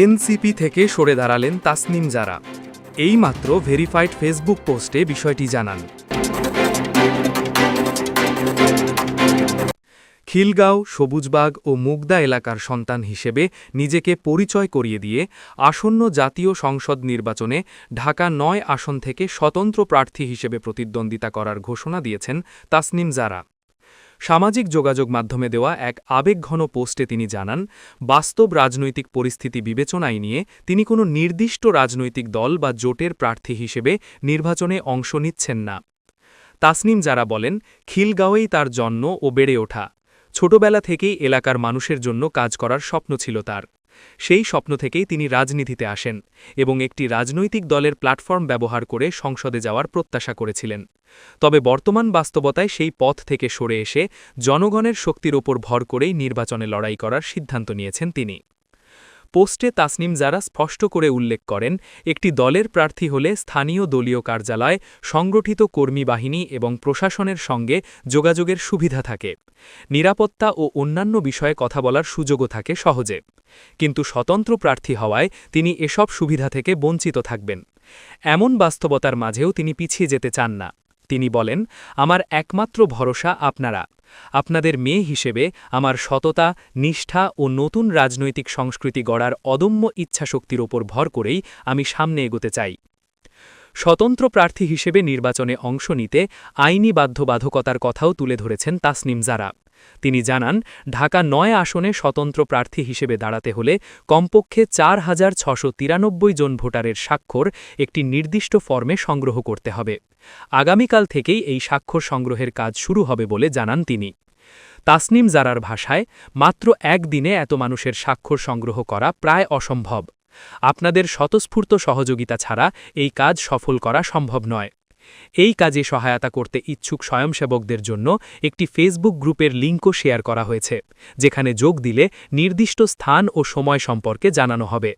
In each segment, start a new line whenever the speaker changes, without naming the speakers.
NCP থেকে সরে দাঁড়ালেন তাসনিম জারা। এইমাত্র ভেরিফাইড ফেসবুক পোস্টে বিষয়টি জানান। খিলগাঁও, সবুজবাগ ও মুগদা এলাকার সন্তান হিসেবে নিজেকে পরিচয় করিয়ে দিয়ে আসন্ন জাতীয় সংসদ নির্বাচনে ঢাকা নয় আসন থেকে স্বতন্ত্র প্রার্থী হিসেবে প্রতিদ্বন্দ্বিতা করার ঘোষণা দিয়েছেন তাসনিম জারা। সামাজিক যোগাযোগ মাধ্যমে দেওয়া এক আবেগঘন পোস্টে তিনি জানান, বাস্তব রাজনৈতিক পরিস্থিতি বিবেচনায় নিয়ে তিনি কোনো নির্দিষ্ট রাজনৈতিক দল বা জোটের প্রার্থী হিসেবে নির্বাচনে অংশ নিচ্ছেন না। তাসনিম যারা বলেন, খিলগাঁওয়েই তার জন্ম ও বেড়ে ওঠা। ছোটবেলা থেকেই এলাকার মানুষের জন্য কাজ করার স্বপ্ন ছিল তার। সেই স্বপ্ন থেকেই তিনি রাজনীতিতে আসেন এবং একটি রাজনৈতিক দলের প্ল্যাটফর্ম ব্যবহার করে সংসদে যাওয়ার প্রত্যাশা করেছিলেন। তবে বর্তমান বাস্তবতায় সেই পথ থেকে সরে এসে জনগণের শক্তির ওপর ভর করেই নির্বাচনে লড়াই করার সিদ্ধান্ত নিয়েছেন তিনি। পোস্টে তাসনিম যারা স্পষ্ট করে উল্লেখ করেন, একটি দলের প্রার্থী হলে স্থানীয় দলীয় কার্যালয়, সংগঠিত কর্মী বাহিনী এবং প্রশাসনের সঙ্গে যোগাযোগের সুবিধা থাকে। নিরাপত্তা ও অন্যান্য বিষয়ে কথা বলার সুযোগও থাকে সহজে। কিন্তু স্বতন্ত্র প্রার্থী হওয়ায় তিনি এসব সুবিধা থেকে বঞ্চিত থাকবেন। এমন বাস্তবতার মাঝেও তিনি পিছিয়ে যেতে চান না। তিনি বলেন, আমার একমাত্র ভরসা আপনারা। আপনাদের মেয়ে হিসেবে আমার সততা, নিষ্ঠা ও নতুন রাজনৈতিক সংস্কৃতি গড়ার অদম্য ইচ্ছাশক্তির ওপর ভর করেই আমি সামনে এগোতে চাই। স্বতন্ত্র প্রার্থী হিসেবে নির্বাচনে অংশ নিতে আইনি বাধ্যবাধকতার কথাও তুলে ধরেছেন তাসনিম জারা। তিনি জানান, ঢাকা নয় আসনে স্বতন্ত্র প্রার্থী হিসেবে দাঁড়াতে হলে কমপক্ষে চার হাজার জন ভোটারের স্বাক্ষর একটি নির্দিষ্ট ফর্মে সংগ্রহ করতে হবে। আগামীকাল থেকেই এই স্বাক্ষর সংগ্রহের কাজ শুরু হবে বলে জানান তিনি। তাসনিম জারার ভাষায়, মাত্র একদিনে এত মানুষের স্বাক্ষর সংগ্রহ করা প্রায় অসম্ভব। আপনাদের স্বতঃস্ফূর্ত সহযোগিতা ছাড়া এই কাজ সফল করা সম্ভব নয়। এই কাজে সহায়তা করতে ইচ্ছুক স্বয়ংসেবকদের জন্য একটি ফেসবুক গ্রুপের লিঙ্কও শেয়ার করা হয়েছে, যেখানে যোগ দিলে নির্দিষ্ট স্থান ও সময় সম্পর্কে জানানো হবে।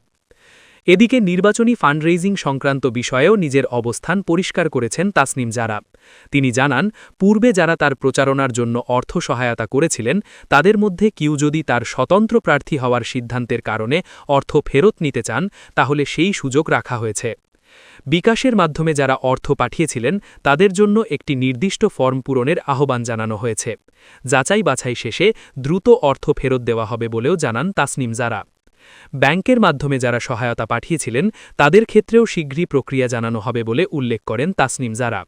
এদিকে নির্বাচনী ফান্ডরেইজিং সংক্রান্ত বিষয়েও নিজের অবস্থান পরিষ্কার করেছেন তাসনিম জারা। তিনি জানান, পূর্বে যারা তার প্রচারণার জন্য অর্থ সহায়তা করেছিলেন, তাদের মধ্যে কেউ যদি তার স্বতন্ত্র প্রার্থী হওয়ার সিদ্ধান্তের কারণে অর্থ ফেরত নিতে চান, তাহলে সেই সুযোগ রাখা হয়েছে। বিকাশের মাধ্যমে যারা অর্থ পাঠিয়েছিলেন, তাদের জন্য একটি নির্দিষ্ট ফর্ম পূরণের আহ্বান জানানো হয়েছে। যাচাই বাছাই শেষে দ্রুত অর্থ ফেরত দেওয়া হবে বলেও জানান তাসনিম জারা। ব্যাংকের মাধ্যমে যারা সহায়তা পাঠিয়েছিলেন, তাদের ক্ষেত্রেও শীঘ্রই প্রক্রিয়া জানানো হবে বলে উল্লেখ করেন তাসনিম জারা।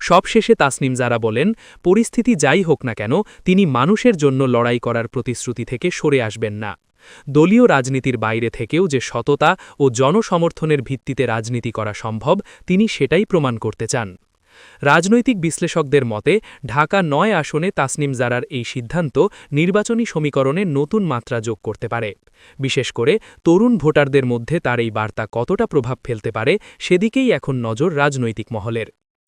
সবশেষে তাসনিম জারা বলেন, পরিস্থিতি যাই হোক না কেন, তিনি মানুষের জন্য লড়াই করার প্রতিশ্রুতি থেকে সরে আসবেন না। দলীয় রাজনীতির বাইরে থেকেও যে সততা ও জনসমর্থনের ভিত্তিতে রাজনীতি করা সম্ভব, তিনি সেটাই প্রমাণ করতে চান। রাজনৈতিক বিশ্লেষকদের মতে, ঢাকা নয় আসনে তাসনিম জারার এই সিদ্ধান্ত নির্বাচনী সমীকরণে নতুন মাত্রা যোগ করতে পারে। বিশেষ করে তরুণ ভোটারদের মধ্যে তার এই বার্তা কতটা প্রভাব ফেলতে পারে, সেদিকেই এখন নজর রাজনৈতিক মহলের।